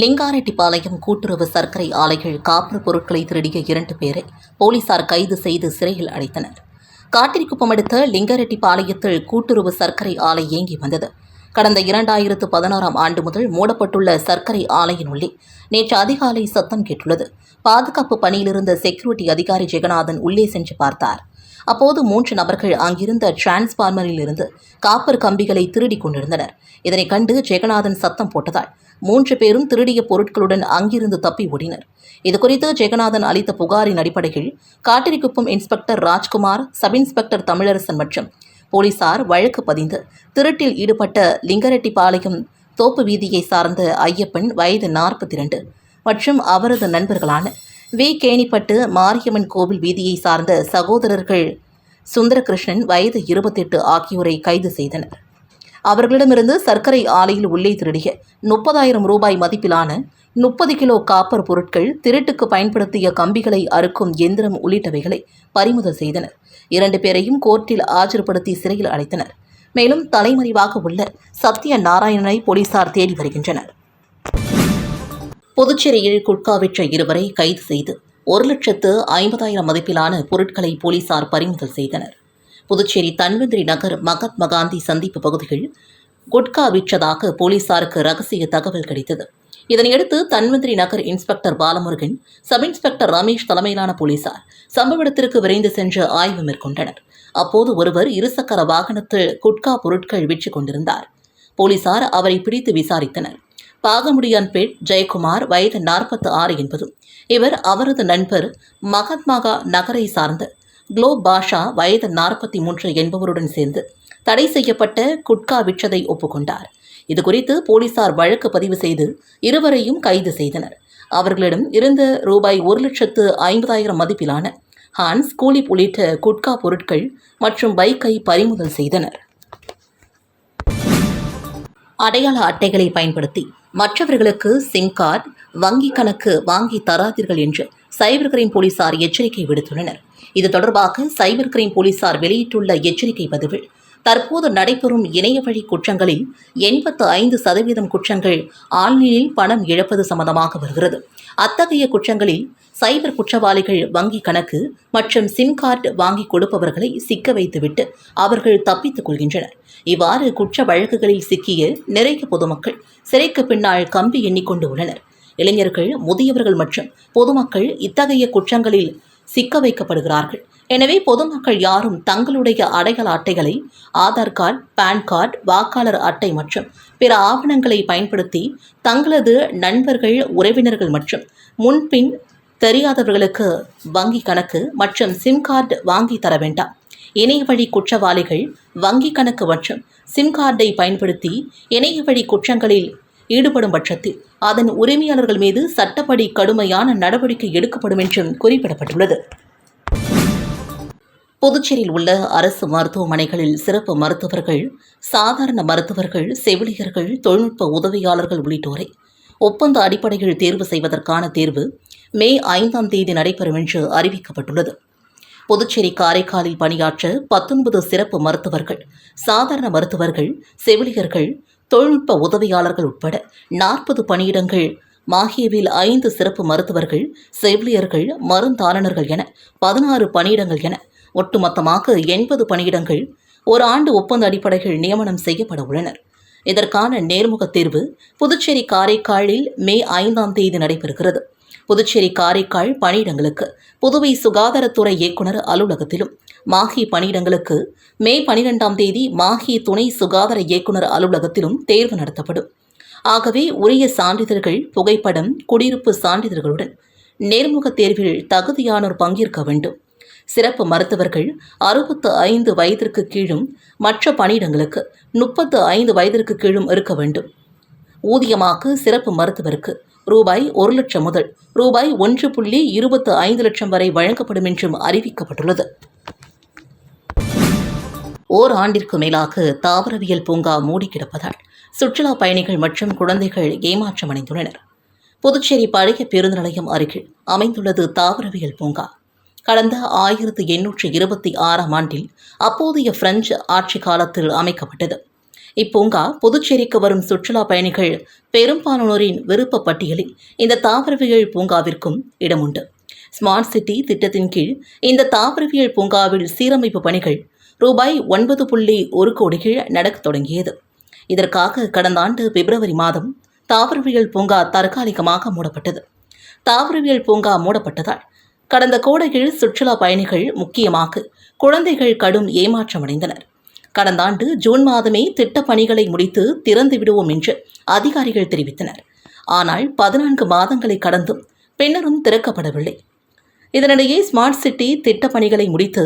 லிங்காரெட்டிப்பாளையம் கூட்டுறவு சர்க்கரை ஆலைகள் காப்பர் பொருட்களை திருடிய இரண்டு பேரை போலீசார் கைது செய்து சிறையில் அடைத்தனர். காட்டிற்குப்பம் அடுத்த லிங்காரெட்டிப்பாளையத்தில் கூட்டுறவு சர்க்கரை ஆலை இயங்கி வந்தது. கடந்த இரண்டாயிரத்து பதினாறாம் ஆண்டு முதல் மூடப்பட்டுள்ள சர்க்கரை ஆலையின் உள்ளே நேற்று அதிகாலை சத்தம் கேட்டுள்ளது. பாதுகாப்பு பணியிலிருந்த செக்யூரிட்டி அதிகாரி ஜெகநாதன் உள்ளே சென்று பார்த்தார். அப்போது மூன்று நபர்கள் அங்கிருந்த டிரான்ஸ்பார்மரில் இருந்து காப்பர் கம்பிகளை திருடிக் கொண்டிருந்தனர். இதனை கண்டு ஜெகநாதன் சத்தம் போட்டதால் மூன்று பேரும் திருடிய பொருட்களுடன் அங்கிருந்து தப்பி ஓடினர். இதுகுறித்து ஜெகநாதன் அளித்த புகாரின் அடிப்படையில் Kattirikuppam inspector Rajkumar sub inspector Tamilarasan மற்றும் போலீசார் வழக்கு பதிந்து திருட்டில் ஈடுபட்ட லிங்கரெட்டிப்பாளையம் தோப்பு வீதியை சார்ந்த ஐயப்பன் வயது நாற்பத்தி இரண்டு மற்றும் அவரது நண்பர்களான வி. கேணிப்பட்டு மாரியம்மன் கோவில் வீதியை சார்ந்த சகோதரர்கள் சுந்தரகிருஷ்ணன் வயது இருபத்தெட்டு ஆகியோரை கைது செய்தனர். அவர்களிடமிருந்து சர்க்கரை ஆலையில் உள்ளே திருடிய முப்பதாயிரம் ரூபாய் மதிப்பிலான முப்பது கிலோ காப்பர் பொருட்கள் திருட்டுக்கு பயன்படுத்திய கம்பிகளை அறுக்கும் எந்திரம் உள்ளிட்டவைகளை பறிமுதல் செய்தனர். இரண்டு பேரையும் கோர்ட்டில் ஆஜர்படுத்தி சிறையில் அடைத்தனர். மேலும் தலைமறைவாக உள்ள சத்ய நாராயணனை போலீசார் தேடி வருகின்றனர். புதுச்சேரியில் குட்கா விற்ற இருவரை கைது செய்து ஒரு லட்சத்து ஐம்பதாயிரம் மதிப்பிலான பொருட்களை போலீசார் பறிமுதல் செய்தனர். புதுச்சேரி தன்வந்திரி நகர் மகாத்மா காந்தி சந்திப்பு பகுதியில் குட்கா விற்றதாக போலீசாருக்கு ரகசிய தகவல் கிடைத்தது. இதனையடுத்து Dhanvantri Nagar inspector Balamurugan sub inspector Ramesh தலைமையிலான போலீசார் சம்பவ இடத்திற்கு விரைந்து சென்று ஆய்வு மேற்கொண்டனர். அப்போது ஒருவர் இருசக்கர வாகனத்தில் குட்கா பொருட்கள் விற்று கொண்டிருந்தார். போலீசார் அவரை பிடித்து விசாரித்தனர். பாகமுடியான்பேட் ஜெயக்குமார் வயது நாற்பத்து ஆறு என்பதும் இவர் அவரது நண்பர் மகாத்மாகா நகரை சார்ந்த குளோ பாஷா வயது நாற்பத்தி மூன்று என்பவருடன் சேர்ந்து தடை செய்யப்பட்ட குட்கா விற்றதை ஒப்புக்கொண்டார். இதுகுறித்து போலீசார் வழக்கு பதிவு செய்து இருவரையும் கைது செய்தனர். அவர்களிடம் இருந்த ரூபாய் ஒரு லட்சத்து ஐம்பதாயிரம் மதிப்பிலான ஹான்ஸ் கூலிப் உள்ளிட்ட குட்கா பொருட்கள் மற்றும் பைக்கை பறிமுதல் செய்தனர். அடையாள அட்டைகளை பயன்படுத்தி மற்றவர்களுக்கு சிம் கார்டு வங்கி கணக்கு வாங்கி தராதீர்கள் என்று சைபர் கிரைம் போலீசார் எச்சரிக்கை விடுத்துள்ளனர். இது தொடர்பாக சைபர் கிரைம் போலீசார் வெளியிட்டுள்ள எச்சரிக்கை பதிவில் தற்போது நடைபெறும் இணைய வழி குற்றங்களில் எண்பத்து ஐந்து சதவீதம் குற்றங்கள் ஆன்லைனில் பணம் இழப்பது சம்பந்தமாக வருகிறது. அத்தகைய குற்றங்களில் சைபர் குற்றவாளிகள் வங்கி கணக்கு மற்றும் சிம் கார்டு வாங்கி கொடுப்பவர்களை சிக்க வைத்துவிட்டு அவர்கள் தப்பித்துக் கொள்கின்றனர். இவ்வாறு குற்ற வழக்குகளில் சிக்கிய நிறைய பொதுமக்கள் சிறைக்கு பின்னால் கம்பி எண்ணிக்கொண்டு உள்ளனர். இளைஞர்கள் முதியவர்கள் மற்றும் பொதுமக்கள் இத்தகைய குற்றங்களில் சிக்க வைக்கப்படுகிறார்கள். எனவே பொதுமக்கள் யாரும் தங்களுடைய அடையாள அட்டைகளை ஆதார் கார்டு பான் கார்டு வாக்காளர் அட்டை மற்றும் பிற ஆவணங்களை பயன்படுத்தி தங்களது நண்பர்கள் உறவினர்கள் மற்றும் முன்பின் தெரியாதவர்களுக்கு வங்கி கணக்கு மற்றும் சிம் கார்டு வாங்கி தர வேண்டாம். இணைய வழி குற்றவாளிகள் வங்கி கணக்கு மற்றும் சிம் கார்டை பயன்படுத்தி இணைய வழி குற்றங்களில் ஈடுபடும் பட்சத்தில் அதன் உரிமையாளர்கள் மீது சட்டப்படி கடுமையான நடவடிக்கை எடுக்கப்படும் என்றும் குறிப்பிடப்பட்டுள்ளது. புதுச்சேரியில் உள்ள அரசு மருத்துவமனைகளில் சிறப்பு மருத்துவர்கள் சாதாரண மருத்துவர்கள் செவிலியர்கள் தொழில்நுட்ப உதவியாளர்கள் உள்ளிட்டோரை ஒப்பந்த அடிப்படையில் தேர்வு செய்வதற்கான தேர்வு மே ஐந்தாம் தேதி நடைபெறும் என்று அறிவிக்கப்பட்டுள்ளது. புதுச்சேரி காரைக்காலில் பணியாற்ற பத்தொன்பது சிறப்பு மருத்துவர்கள் சாதாரண மருத்துவர்கள் செவிலியர்கள் தொழில்நுட்ப உதவியாளர்கள் உட்பட நாற்பது பணியிடங்கள் மாஹேவில் ஐந்து சிறப்பு மருத்துவர்கள் செவிலியர்கள் மருந்தாளனர்கள் என பதினாறு பணியிடங்கள் என ஒட்டுமொத்தமாக எண்பது பணியிடங்கள் ஒரு ஆண்டு ஒப்பந்த அடிப்படையில் நியமனம் செய்யப்பட உள்ளனர். இதற்கான நேர்முக தேர்வு புதுச்சேரி காரைக்காலில் மே ஐந்தாம் தேதி நடைபெறுகிறது. புதுச்சேரி காரைக்கால் பணியிடங்களுக்கு புதுவை சுகாதாரத்துறை இயக்குனர் அலுவலகத்திலும் மாஹி பணியிடங்களுக்கு மே பனிரெண்டாம் தேதி மாஹி துணை சுகாதார இயக்குனர் அலுவலகத்திலும் தேர்வு நடத்தப்படும். ஆகவே உரிய சான்றிதழ்கள் புகைப்படம் குடியிருப்பு சான்றிதழ்களுடன் நேர்முகத் தேர்வில் தகுதியானோர் பங்கேற்க வேண்டும். சிறப்பு மருத்துவர்கள் அறுபத்து ஐந்து வயதிற்கு கீழும் மற்ற பணியிடங்களுக்கு முப்பத்து ஐந்து வயதிற்கு கீழும் இருக்க வேண்டும். ஊதியமாக சிறப்பு மருத்துவருக்கு ரூபாய் ஒரு லட்சம் முதல் ரூபாய் ஒன்று புள்ளி இருபத்து ஐந்து லட்சம் வரை வழங்கப்படும் என்றும் அறிவிக்கப்பட்டுள்ளது. ஓர் ஆண்டிற்கு மேலாக தாவரவியல் பூங்கா மூடி கிடப்பதால் சுற்றுலா பயணிகள் மற்றும் குழந்தைகள் ஏமாற்றம் அடைந்துள்ளனர். புதுச்சேரி பழைய பேருந்து நிலையம் அருகில் அமைந்துள்ளது தாவரவியல் பூங்கா. கடந்த ஆயிரத்து எண்ணூற்று இருபத்தி ஆறாம் ஆண்டில் அப்போதைய பிரெஞ்சு ஆட்சி காலத்தில் அமைக்கப்பட்டது. இப்பூங்கா புதுச்சேரிக்கு வரும் சுற்றுலா பயணிகள் பெரும்பாலானோரின் விருப்ப பட்டியலில் இந்த தாவரவியல் பூங்காவிற்கும் இடமுண்டு. ஸ்மார்ட் சிட்டி திட்டத்தின் கீழ் இந்த தாவரவியல் பூங்காவில் சீரமைப்பு பணிகள் ரூபாய் ஒன்பது புள்ளி ஒரு கோடி நடக்க நடக்கத் தொடங்கியது. இதற்காக கடந்த ஆண்டு பிப்ரவரி மாதம் தாவரவியல் பூங்கா தற்காலிகமாக மூடப்பட்டது. தாவரவியல் பூங்கா மூடப்பட்டதால் கடந்த கோடையில் சுற்றுலா பயணிகள் முக்கியமாக குழந்தைகள் கடும் ஏமாற்றமடைந்தனர். கடந்த ஆண்டு ஜூன் மாதமே திட்டப் பணிகளை முடித்து திறந்து விடுவோம் என்று அதிகாரிகள் தெரிவித்தனர். ஆனால் பதினான்கு மாதங்களை கடந்தும் பின்னரும் திறக்கப்படவில்லை. இதனிடையே ஸ்மார்ட் சிட்டி திட்டப் பணிகளை முடித்து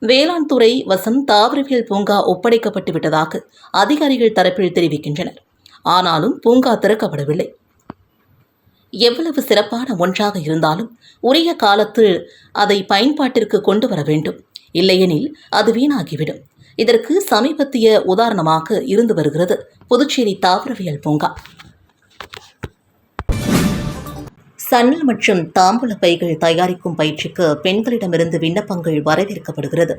வேளாண் துறை வசம் தாவரவியல் பூங்கா ஒப்படைக்கப்பட்டு விட்டதாக அதிகாரிகள் தரப்பில் தெரிவிக்கின்றனர். ஆனாலும் பூங்கா திறக்கப்படவில்லை. எவ்வளவு சிறப்பான ஒன்றாக இருந்தாலும் உரிய காலத்தில் அதை பயன்பாட்டிற்கு கொண்டு வர வேண்டும். இல்லையெனில் அது வீணாகிவிடும். இதற்கு சமீபத்திய உதாரணமாக இருந்து வருகிறது. புதுச்சேரி தாவரவியல் பூங்கா. சன்னல் மற்றும் தாம்பூல பைகள் தயாரிக்கும் பயிற்சிக்கு பெண்களிடமிருந்து விண்ணப்பங்கள் வரவேற்கப்படுகிறது.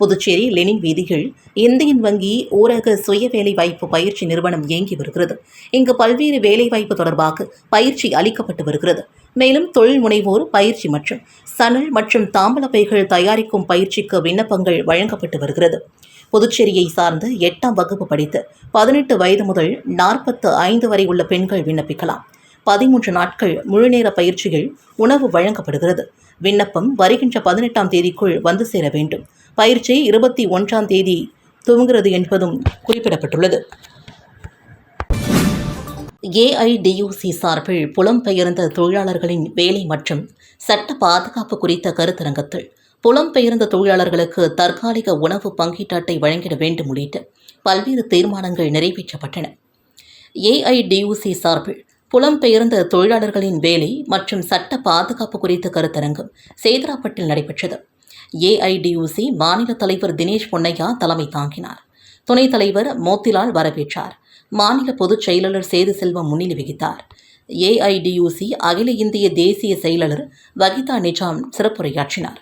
புதுச்சேரி லெனின் வீதியில் இந்தியன் வங்கி ஊரக சுய வேலைவாய்ப்பு பயிற்சி நிறுவனம் இயங்கி வருகிறது. இங்கு பல்வேறு வேலைவாய்ப்பு தொடர்பாக பயிற்சி அளிக்கப்பட்டு வருகிறது. மேலும் தொழில் முனைவோர் பயிற்சி மற்றும் சணல் மற்றும் தாம்பலப்பைகள் தயாரிக்கும் பயிற்சிக்கு விண்ணப்பங்கள் வழங்கப்பட்டு வருகிறது. புதுச்சேரியை சார்ந்த எட்டாம் வகுப்பு படித்து பதினெட்டு வயது முதல் நாற்பத்து ஐந்து வரை உள்ள பெண்கள் விண்ணப்பிக்கலாம். பதிமூன்று நாட்கள் முழுநேர பயிற்சியில் உணவு வழங்கப்படுகிறது. விண்ணப்பம் வருகின்ற பதினெட்டாம் தேதிக்குள் வந்து சேர வேண்டும். பயிற்சி இருபத்தி ஒன்றாம் தேதி துவங்குகிறது என்பதும் குறிப்பிடப்பட்டுள்ளது. ஏஐடியூசி சார்பில் புலம்பெயர்ந்த தொழிலாளர்களின் வேலை மற்றும் சட்ட பாதுகாப்பு குறித்த கருத்தரங்கத்தில் புலம்பெயர்ந்த தொழிலாளர்களுக்கு தற்காலிக உணவு பங்கீட்டு அட்டை வழங்கிட வேண்டும் உள்ளிட்ட பல்வேறு தீர்மானங்கள் நிறைவேற்றப்பட்டன. ஏஐடியூசி சார்பில் புலம்பெயர்ந்த தொழிலாளர்களின் வேலை மற்றும் சட்ட பாதுகாப்பு குறித்த கருத்தரங்கம் சேதராப்பட்டில் நடைபெற்றது. ஏஐடியூசி மாநில தலைவர் தினேஷ் பொன்னையா தலைமை தாங்கினார். துணைத் தலைவர் மோத்திலால் வரவேற்றார். மாநில பொதுச் செயலாளர் சேது செல்வம் முன்னிலை வகித்தார். ஏஐடியூசி அகில இந்திய தேசிய செயலாளர் வகிதா நிஜாம் சிறப்புரையாற்றினார்.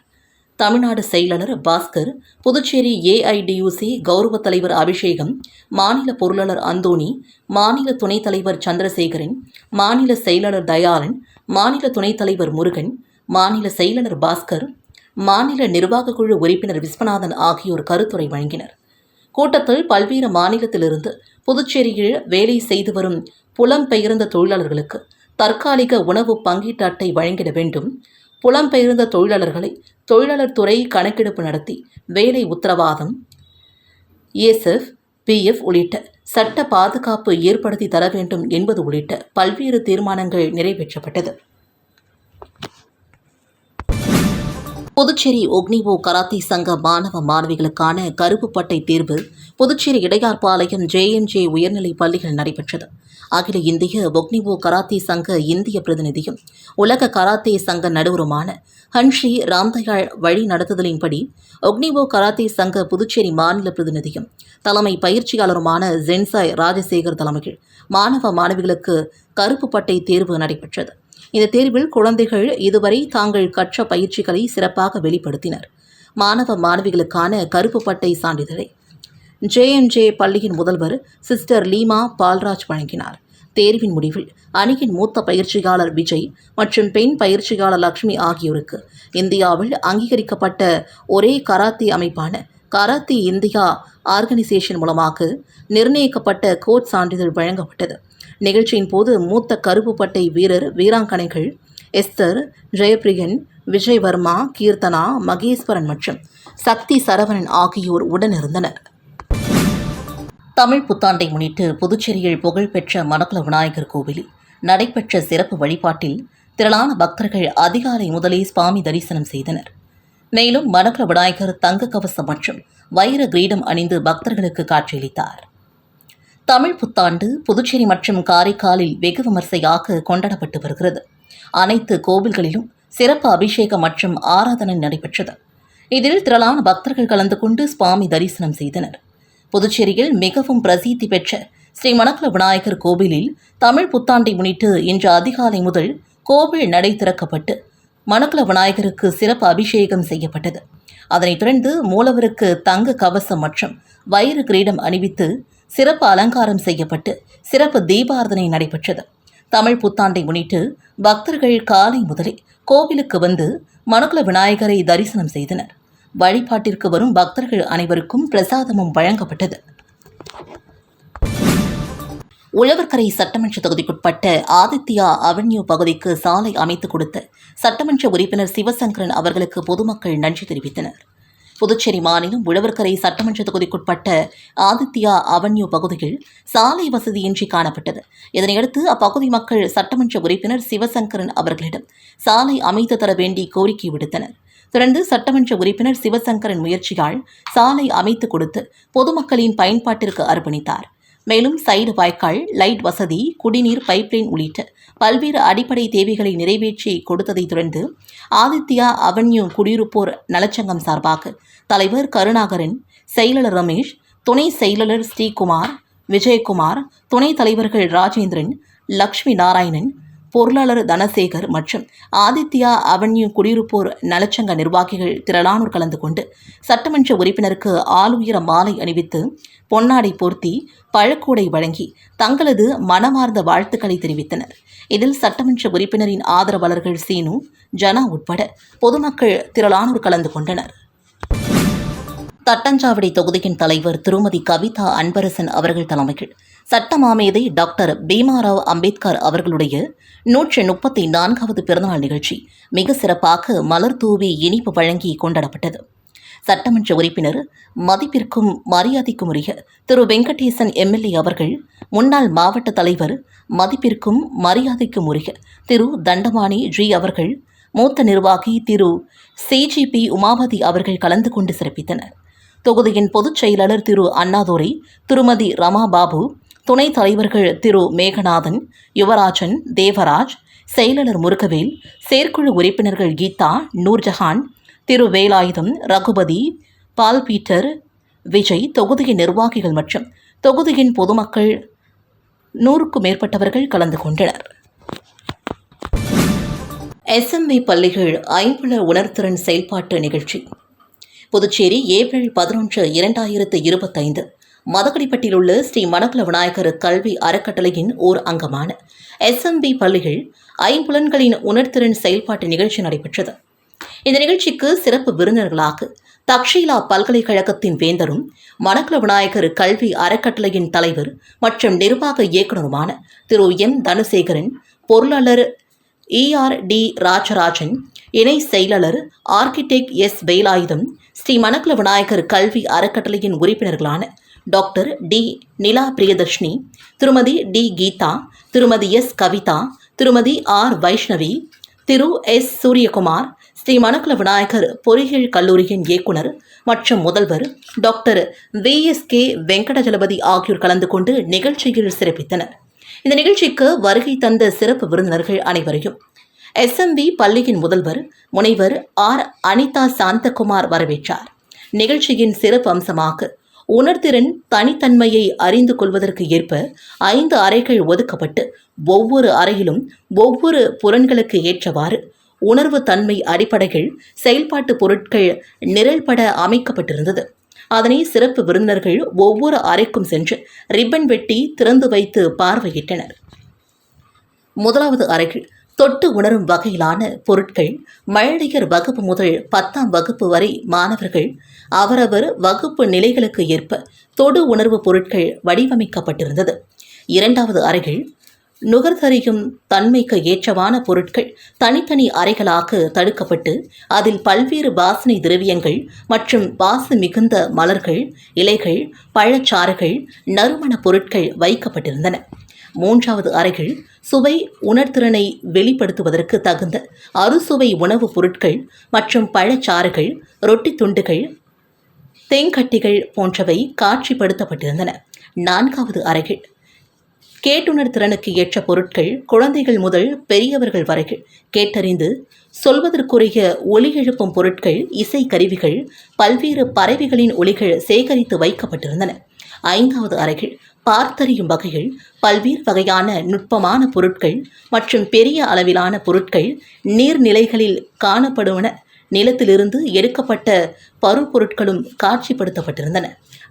தமிழ்நாடு செயலாளர் பாஸ்கர் புதுச்சேரி ஏஐடியூசி கௌரவ தலைவர் அபிஷேகம் மாநில பொருளாளர் அந்தோணி மாநில துணைத் தலைவர் சந்திரசேகரன் மாநில செயலாளர் தயாளன் மாநில துணைத் தலைவர் முருகன் மாநில செயலாளர் பாஸ்கர் மாநில நிர்வாக குழு உறுப்பினர் விஸ்வநாதன் ஆகியோர் கருத்துரை வழங்கினர். கூட்டத்தில் பல்வேறு மாநிலத்திலிருந்து புதுச்சேரியில் வேலை செய்து வரும் புலம்பெயர்ந்த தொழிலாளர்களுக்கு தற்காலிக உணவு பங்கீட்டு அட்டை வழங்கிட வேண்டும். புலம்பெயர்ந்த தொழிலாளர்களை தொழிலாளர் துறை கணக்கெடுப்பு நடத்தி வேலை உத்தரவாதம். இஎஸ்எஃப் பிஎஃப் உள்ளிட்ட சட்ட பாதுகாப்பு ஏற்படுத்தி தர வேண்டும் என்பது உள்ளிட்ட பல்வேறு தீர்மானங்கள் நிறைவேற்றப்பட்டது. புதுச்சேரி ஒக்னிவோ கராத்தே சங்க மாணவ மாணவிகளுக்கான கருப்பு பட்டை தேர்வு புதுச்சேரி இடையார்பாளையம் ஜேஎன்ஜே உயர்நிலைப் பள்ளிகள் நடைபெற்றது. அகில இந்திய ஒக்னிவோ கராத்தே சங்க இந்திய பிரதிநிதியும் உலக கராத்தே சங்க நடுவருமான ஹன்ஷி ராம்தயாள் வழி நடத்துதலின்படி ஒக்னிவோ கராத்தே சங்க புதுச்சேரி மாநில பிரதிநிதியும் தலைமை பயிற்சியாளருமான ஜென்சாய் ராஜசேகர் தலைமையில் மாணவ மாணவிகளுக்கு கருப்பு பட்டை தேர்வு நடைபெற்றது. இந்த தேர்வில் குழந்தைகள் இதுவரை தாங்கள் கற்ற பயிற்சிகளை சிறப்பாக வெளிப்படுத்தினர். மாணவ மாணவிகளுக்கான கருப்பு பட்டை சான்றிதழை ஜேஎன்ஜே பள்ளியின் முதல்வர் சிஸ்டர் லீமா பால்ராஜ் வழங்கினார். தேர்வின் முடிவில் அணியின் மூத்த பயிற்சியாளர் விஜய் மற்றும் பெண் பயிற்சியாளர் லக்ஷ்மி ஆகியோருக்கு இந்தியாவில் அங்கீகரிக்கப்பட்ட ஒரே கராத்தே அமைப்பான கராத்தே இந்தியா ஆர்கனைசேஷன் மூலமாக நிர்ணயிக்கப்பட்ட கோட் சான்றிதழ் வழங்கப்பட்டது. நிகழ்ச்சியின் போது மூத்த கருப்பு பட்டை வீரர் வீராங்கனைகள் எஸ்தர் ஜெயபிரியன் விஜய் வர்மா கீர்த்தனா மகேஸ்வரன் மற்றும் சக்தி சரவணன் ஆகியோர் உடனிருந்தனர். தமிழ் புத்தாண்டை முன்னிட்டு புதுச்சேரியில் புகழ்பெற்ற மணக்குள விநாயகர் கோவிலில் நடைபெற்ற சிறப்பு வழிபாட்டில் திரளான பக்தர்கள் அதிகாலை முதலே சுவாமி தரிசனம் செய்தனர். மேலும் மணக்குள விநாயகர் தங்க கவசம் மற்றும் வைர கிரீடம் அணிந்து பக்தர்களுக்கு காட்சியளித்தார். தமிழ் புத்தாண்டு புதுச்சேரி மற்றும் காரைக்காலில் வெகு விமர்சையாக கொண்டாடப்பட்டு வருகிறது. அனைத்து கோவில்களிலும் சிறப்பு அபிஷேகம் மற்றும் ஆராதனை நடைபெற்றது. இதில் திரளான பக்தர்கள் கலந்து கொண்டு சுவாமி தரிசனம் செய்தனர். புதுச்சேரியில் மிகவும் பிரசித்தி பெற்ற ஸ்ரீ மணக்கல விநாயகர் கோவிலில் தமிழ் புத்தாண்டை முன்னிட்டு இன்று அதிகாலை முதல் கோவில் நடை திறக்கப்பட்டு மணக்கல விநாயகருக்கு சிறப்பு அபிஷேகம் செய்யப்பட்டது. அதனைத் தொடர்ந்து மூலவருக்கு தங்க கவசம் மற்றும் வயிறு கிரீடம் அணிவித்து சிறப்பு அலங்காரம் செய்யப்பட்டு சிறப்பு தீபாரதனை நடைபெற்றது. தமிழ் புத்தாண்டை முன்னிட்டு பக்தர்கள் காலை முதலே கோவிலுக்கு வந்து மணக்குல விநாயகரை தரிசனம் செய்தனர். வழிபாட்டிற்கு வரும் பக்தர்கள் அனைவருக்கும் பிரசாதமும் வழங்கப்பட்டது. உழவர்கரை சட்டமன்ற தொகுதிக்குட்பட்ட ஆதித்யா அவென்யூ பகுதிக்கு சாலை அமைத்துக் கொடுத்த சட்டமன்ற உறுப்பினர் சிவசங்கரன் அவர்களுக்கு பொதுமக்கள் நன்றி தெரிவித்தனர். புதுச்சேரி மாநிலம் உழவர்கரை சட்டமன்ற தொகுதிக்குட்பட்ட ஆதித்யா அவென்யூ பகுதியில் சாலை வசதியின்றி காணப்பட்டது. இதனையடுத்து அப்பகுதி மக்கள் சட்டமன்ற உறுப்பினர் சிவசங்கரன் அவர்களிடம் சாலை அமைத்து தர வேண்டி கோரிக்கை விடுத்தனர். தொடர்ந்து சட்டமன்ற உறுப்பினர் சிவசங்கரன் முயற்சியால் சாலை அமைத்து கொடுத்து பொதுமக்களின் பயன்பாட்டிற்கு அர்ப்பணித்தார். மேலும் சைடு வாய்க்கால் லைட் வசதி குடிநீர் பைப்லைன் உள்ளிட்ட பல்வேறு அடிப்படை தேவைகளை நிறைவேற்றி கொடுத்ததை தொடர்ந்து ஆதித்யா அவென்யூ குடியிருப்போர் நலச்சங்கம் சார்பாக தலைவர் கருணாகரன் செயலாளர் ரமேஷ் துணை செயலாளர் ஸ்ரீகுமார் விஜயகுமார் துணைத் தலைவர்கள் ராஜேந்திரன் லக்ஷ்மி நாராயணன் பொருளாளர் தனசேகர் மற்றும் ஆதித்யா அவென்யூ குடியிருப்போர் நலச்சங்க நிர்வாகிகள் திரளானோர் கலந்து கொண்டு சட்டமன்ற உறுப்பினருக்கு ஆளுயர மாலை அணிவித்து பொன்னாடை போர்த்தி பழக்கூடை வழங்கி தங்களது மனமார்ந்த வாழ்த்துக்களை தெரிவித்தனர். இதில் சட்டமன்ற உறுப்பினரின் ஆதரவாளர்கள் சீனு ஜனா உட்பட பொதுமக்கள் திரளானோர் கலந்து கொண்டனர். தட்டஞ்சாவடி தொகுதியின் தலைவர் திருமதி கவிதா அன்பரசன் அவர்கள் தலைமையில் சட்டமாமேதை டாக்டர் பீமாராவ் அம்பேத்கர் அவர்களுடைய நூற்றி முப்பத்தி நான்காவது பிறந்தநாள் நிகழ்ச்சி மிக சிறப்பாக மலர் தூவி இனிப்பு வழங்கி கொண்டாடப்பட்டது. சட்டமன்ற உறுப்பினர் மதிப்பிற்கும் மரியாதைக்கும் உரிய திரு வெங்கடேசன் எம்எல்ஏ அவர்கள் முன்னாள் மாவட்ட தலைவர் மதிப்பிற்கும் மரியாதைக்கும் உரிய திரு தண்டபாணி ஜி அவர்கள் மூத்த நிர்வாகி திரு சிஜிபி உமாபதி அவர்கள் கலந்து கொண்டு சிறப்பித்தனர். தொகுதியின் பொதுச் செயலாளர் திரு அண்ணாதுரை திருமதி ரமா பாபு துணைத் தலைவர்கள் திரு மேகநாதன் யுவராஜன் தேவராஜ் செயலாளர் முருகவேல் செயற்குழு உறுப்பினர்கள் கீதா நூர்ஜஹான் திரு வேலாயுதம் ரகுபதி பால் பீட்டர் விஜய் தொகுதியின் நிர்வாகிகள் மற்றும் தொகுதியின் பொதுமக்கள் நூறுக்கும் மேற்பட்டவர்கள் கலந்து கொண்டனர். எஸ்எம்ஏ பள்ளிகள் ஐம்புல உணர்திறன் செயல்பாட்டு நிகழ்ச்சி. புதுச்சேரி ஏப்ரல் பதினொன்று இரண்டாயிரத்து இருபத்தைந்து. மதகடிப்பட்டில் உள்ள ஸ்ரீ மணக்குல விநாயகர் கல்வி அறக்கட்டளையின் ஓர் அங்கமான எஸ்எம்பி பள்ளிகள் ஐம்புலன்களின் உணர்திறன் செயல்பாட்டு நிகழ்ச்சி நடைபெற்றது. இந்த நிகழ்ச்சிக்கு சிறப்பு விருந்தினர்களாக தக்ஷீலா பல்கலைக்கழகத்தின் வேந்தரும் மணக்குல விநாயகர் கல்வி அறக்கட்டளையின் தலைவர் மற்றும் நிர்வாக இயக்குநருமான திரு எம். தனசேகரன் பொருளாளர் இஆர் டி. ராஜராஜன் இணை செயலாளர் ஆர்கிடெக்ட் எஸ். வேலாயுதம் ஸ்ரீ மணக்குல விநாயகர் கல்வி அறக்கட்டளையின் உறுப்பினர்களான டாக்டர் டி நிலா பிரியதர்ஷினி திருமதி D Geetha Thirumathi S Kavitha Thirumathi R Vaishnavi Thiru S Suryakumar Sri Manakula Vinayagar பொறியியல் கல்லூரியின் இயக்குனர் மற்றும் முதல்வர் doctor V S K Venkatajalapathy ஆகியோர் கலந்து கொண்டு நிகழ்ச்சியில் சிறப்பித்தனர். இந்த நிகழ்ச்சிக்கு வருகை தந்த சிறப்பு விருந்தினர்கள் அனைவரையும் எஸ்எம்பி பள்ளியின் முதல்வர் முனைவர் ஆர் அனிதா சாந்தகுமார் வரவேற்றார். நிகழ்ச்சியின் சிறப்பு அம்சமாக உணர்திறன் தனித்தன்மையை அறிந்து கொள்வதற்கு ஏற்ப ஐந்து அறைகள் ஒதுக்கப்பட்டு ஒவ்வொரு அறையிலும் ஒவ்வொரு புலன்களுக்கு ஏற்றவாறு உணர்வு தன்மை அடிப்படைகள் செயல்பாட்டு பொருட்கள் நிரல்பட அமைக்கப்பட்டிருந்தது. அதனை சிறப்பு விருந்தினர்கள் ஒவ்வொரு அறைக்கும் சென்று ரிப்பன் வெட்டி திறந்து வைத்து பார்வையிட்டனர். முதலாவது அறைகள் தொட்டு உணரும் வகையிலான பொருட்கள் மழலையர் வகுப்பு முதல் பத்தாம் வகுப்பு வரை மாணவர்கள் அவரவர் வகுப்பு நிலைகளுக்கு ஏற்ப தொடு உணர்வு பொருட்கள் வடிவமைக்கப்பட்டிருந்தது. இரண்டாவது அறைகள் நுகர்தறியும் தன்மைக்கு ஏற்றவான பொருட்கள் தனித்தனி அறைகளாக தடுக்கப்பட்டு அதில் பல்வேறு வாசனை திரவியங்கள் மற்றும் வாசு மிகுந்த மலர்கள் இலைகள் பழச்சாறுகள் நறுமண பொருட்கள் வைக்கப்பட்டிருந்தன. மூன்றாவது அறைகள் சுவை உணர்திறனை வெளிப்படுத்துவதற்கு தகுந்த அறுசுவை உணவுப் பொருட்கள் மற்றும் பழச்சாறுகள் ரொட்டி துண்டுகள் தேங்கட்டிகள் போன்றவை காட்சிப்படுத்தப்பட்டிருந்தன. நான்காவது அறைகள் கேட்டுணர் திறனுக்கு ஏற்ற பொருட்கள் குழந்தைகள் முதல் பெரியவர்கள் வரைகள். கேட்டறிந்து சொல்வதற்குரிய ஒலி எழுப்பும் பொருட்கள் இசை கருவிகள் பல்வேறு பறவைகளின் ஒலிகள் சேகரித்து வைக்கப்பட்டிருந்தன. ஐந்தாவது அறைகள் பார்த்தறியும் வகைகள் பல்வேறு வகையான நுட்பமான பொருட்கள் மற்றும் பெரிய அளவிலான பொருட்கள் நீர்நிலைகளில் காணப்படுவன. நிலத்திலிருந்து எடுக்கப்பட்ட பருப்பொருட்களும் காட்சிப்படுத்தப்பட்டிருந்தன.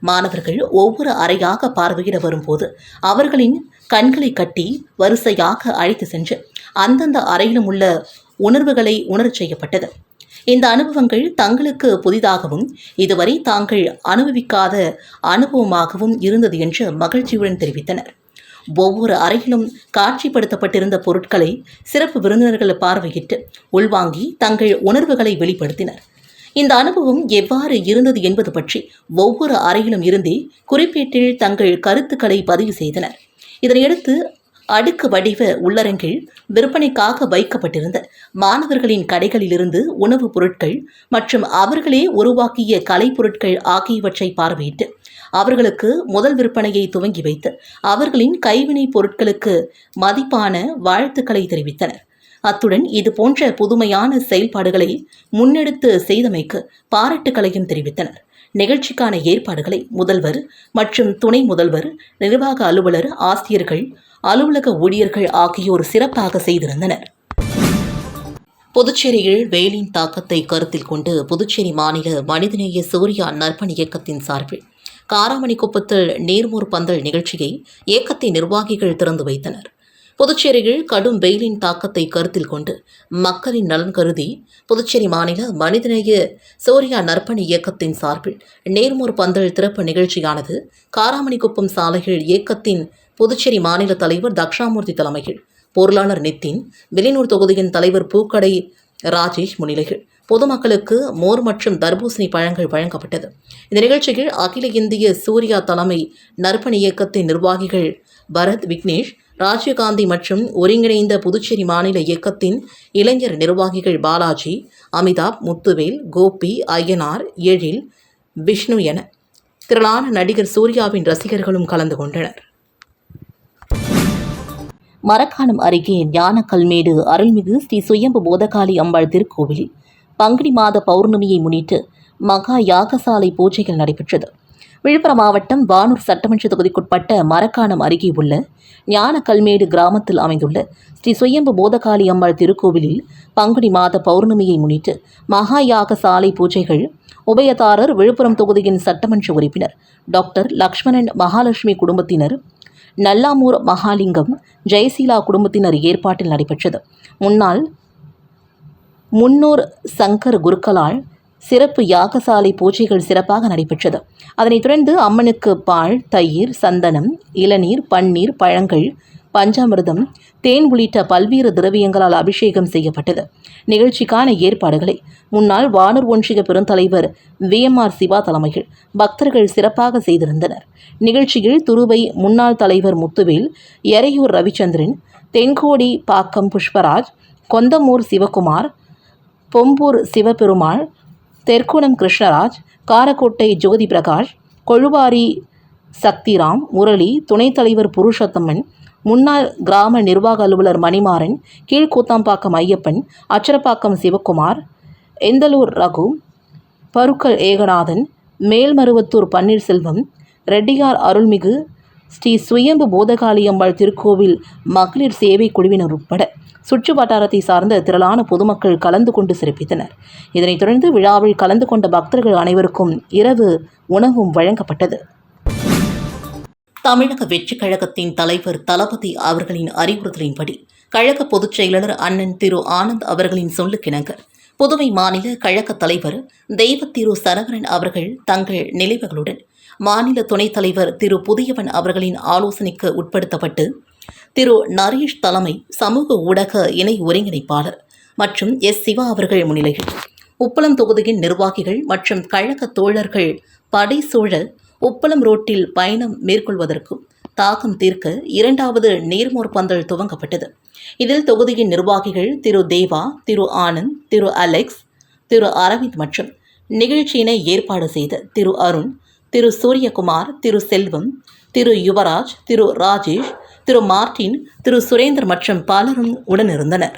மாணவர்கள் ஒவ்வொரு அறையாக பார்வையிட வரும்போது அவர்களின் கண்களை கட்டி வரிசையாக அழைத்து சென்று அந்தந்த அறையிலும் உள்ள உணர்வுகளை உணரச் செய்யப்பட்டது. இந்த அனுபவங்கள் தங்களுக்கு புதிதாகவும் இதுவரை தாங்கள் அனுபவிக்காத அனுபவமாகவும் இருந்தது என்று மகிழ்ச்சியுடன் தெரிவித்தனர். ஒவ்வொரு அறையிலும் காட்சிப்படுத்தப்பட்டிருந்த பொருட்களை சிறப்பு விருந்தினர்கள் பார்வையிட்டு உள்வாங்கி தங்கள் உணர்வுகளை வெளிப்படுத்தினர். இந்த அனுபவம் எவ்வாறு இருந்தது என்பது பற்றி ஒவ்வொரு அறையிலும் இருந்தே குறிப்பீட்டில் தங்கள் கருத்துக்களை பதிவு செய்தனர். இதனையடுத்து அடுக்கு வடிவ உள்ளரங்கில் விற்பனைக்காக வைக்கப்பட்டிருந்த. மாணவர்களின் கடைகளிலிருந்து உணவுப் பொருட்கள் மற்றும் அவர்களே உருவாக்கிய கலைப்பொருட்கள் ஆகியவற்றை பார்வையிட்டு அவர்களுக்கு முதல் விற்பனையை துவங்கி வைத்து அவர்களின் கைவினைப் பொருட்களுக்கு மதிப்பான வாழ்த்துக்களை தெரிவித்தனர். அத்துடன் இது போன்ற புதுமையான செயல்பாடுகளை முன்னெடுத்து செய்தமைக்கு பாராட்டுக்களையும் தெரிவித்தனர். நிகழ்ச்சிக்கான ஏற்பாடுகளை முதல்வர் மற்றும் துணை முதல்வர் நிர்வாக அலுவலர் ஆசிரியர்கள் அலுவலக ஊழியர்கள் ஆகியோர் சிறப்பாக செய்திருந்தனர். புதுச்சேரியில் வெயிலின் தாக்கத்தை கருத்தில் கொண்டு புதுச்சேரி மாநில மனிதநேய சூர்யா நற்பணி இயக்கத்தின் சார்பில் காராமணிக்குப்பத்தில் நீர்மூர் பந்தல் நிகழ்ச்சியை இயக்கத்தின் நிர்வாகிகள் திறந்து வைத்தனர். புதுச்சேரியில் கடும் வெயிலின் தாக்கத்தை கருத்தில் கொண்டு மக்களின் நலன் கருதி புதுச்சேரி மாநில மனிதநேய சூர்யா நற்பணி இயக்கத்தின் சார்பில் நேர்மூர் பந்தல் திறப்பு நிகழ்ச்சியானது காராமணிக்குப்பம் சாலையில் இயக்கத்தின் புதுச்சேரி மாநில தலைவர் தக்ஷாமூர்த்தி தலைமையில் பொருளாளர் நித்தின் வெளியூர் தொகுதியின் தலைவர் பூக்கடை ராஜேஷ் முன்னிலையில் பொதுமக்களுக்கு மோர் மற்றும் தர்பூசணி பழங்கள் வழங்கப்பட்டது. இந்த நிகழ்ச்சியில் அகில இந்திய சூர்யா தலைமை நற்பணி இயக்கத்தின் நிர்வாகிகள் பரத் விக்னேஷ் ராஜீவ்காந்தி மற்றும் ஒருங்கிணைந்த புதுச்சேரி மாநில இயக்கத்தின் இளைஞர் நிர்வாகிகள் பாலாஜி அமிதாப் முத்துவேல் கோபி ஐயனார் எழில் விஷ்ணு என திரளான நடிகர் சூர்யாவின் ரசிகர்களும் கலந்து கொண்டனர். மரக்காணம் அருகே ஞானக்கல்மேடு அருள்மிகு ஸ்ரீ சுயம்பு போதகாளி அம்பாள் திருக்கோவிலில் பங்குனி மாத பௌர்ணமியை முன்னிட்டு மகா யாகசாலை பூஜைகள் நடைபெற்றது. விழுப்புரம் மாவட்டம் வானூர் சட்டமன்ற தொகுதிக்குட்பட்ட மரக்காணம் அருகே உள்ள ஞானக்கல்மேடு கிராமத்தில் அமைந்துள்ள ஸ்ரீ சுயம்பு போதகாளி அம்பாள் திருக்கோவிலில் பங்குனி மாத பௌர்ணமியை முன்னிட்டு மகா யாக சாலை பூஜைகள் உபயதாரர் விழுப்புரம் தொகுதியின் சட்டமன்ற உறுப்பினர் டாக்டர் லக்ஷ்மணன் மகாலட்சுமி குடும்பத்தினர் நல்லாமூர் மகாலிங்கம் ஜெயசீலா குடும்பத்தினர் ஏற்பாட்டில் நடைபெற்றது. முன்னாள் முன்னூர் சங்கர் குருக்களால் சிறப்பு யாகசாலை பூஜைகள் சிறப்பாக நடைபெற்றது. அதனைத் தொடர்ந்து அம்மனுக்கு பால் தயிர் சந்தனம் இளநீர் பன்னீர் பழங்கள் பஞ்சாமிர்தம் தேன் உள்ளிட்ட பல்வேறு திரவியங்களால் அபிஷேகம் செய்யப்பட்டது. நிகழ்ச்சிக்கான ஏற்பாடுகளை முன்னாள் வானூர் ஒன்றிய பெருந்தலைவர் வி. எம். ஆர். சிவா தலைமையில் பக்தர்கள் சிறப்பாக செய்திருந்தனர். நிகழ்ச்சியில் துருவை முன்னாள் தலைவர் முத்துவேல் எறையூர் ரவிச்சந்திரன் தென்கோடி பாக்கம் புஷ்பராஜ் கொந்தமூர் சிவகுமார் பொம்பூர் சிவபெருமாள் தெற்குணம் கிருஷ்ணராஜ் காரக்கோட்டை ஜோதி பிரகாஷ் கொழுவாரி சக்திராம் முரளி துணைத் தலைவர் புருஷோத்தமன் முன்னாள் கிராம நிர்வாக அலுவலர் மணிமாறன் கீழ்கூத்தாம்பாக்கம் ஐயப்பன் அச்சரப்பாக்கம் சிவக்குமார் எந்தலூர் ரகு பருக்கல் ஏகநாதன் மேல்மருவத்தூர் பன்னீர்செல்வம் ரெட்டியார் அருள்மிகு ஸ்ரீ சுயம்பு போதகாளியம்பாள் திருக்கோவில் மகளிர் சேவை குழுவினர் உட்பட சுற்று வட்டாரத்தை சார்ந்த திரளான பொதுமக்கள் கலந்து கொண்டு சிறப்பித்தனர். இதனைத் தொடர்ந்து விழாவில் கலந்து கொண்ட பக்தர்கள் அனைவருக்கும் இரவு உணவும் வழங்கப்பட்டது. தமிழக வெற்றிக் கழகத்தின் தலைவர் தளபதி அவர்களின் அறிவுறுத்தலின்படி கழக பொதுச் செயலாளர் அண்ணன் திரு ஆனந்த் அவர்களின் சொல்லுக்கிணங்க. புதுவை மாநில கழக தலைவர் தெய்வத்திரு சரவணன் அவர்கள் தங்கள் நிலைவுகளுடன் மாநில துணைத் தலைவர் திரு புதியவன் அவர்களின் ஆலோசனைக்கு உட்படுத்தப்பட்டு திரு நரேஷ் தலைமை சமூக ஊடக இணை ஒருங்கிணைப்பாளர் மற்றும் எஸ் சிவா அவர்கள் முன்னிலையில் உப்பளம் தொகுதியின் நிர்வாகிகள் மற்றும் கழக தோழர்கள் படைசூழ உப்பளம் ரோட்டில் பயணம் மேற்கொள்வதற்கும் தாக்கம் தீர்க்க இரண்டாவது நீர்மோர் பந்தல் துவங்கப்பட்டது. இதில் தொகுதியின் நிர்வாகிகள் திரு தேவா திரு ஆனந்த் திரு அலெக்ஸ் திரு அரவிந்த் மற்றும் நிகழ்ச்சியினை ஏற்பாடு செய்த திரு அருண் திரு சூரியகுமார் திரு செல்வம் திரு யுவராஜ் திரு ராஜேஷ் திரு மார்டின் திரு சுரேந்தர் மற்றும் பலரும் உடனிருந்தனர்.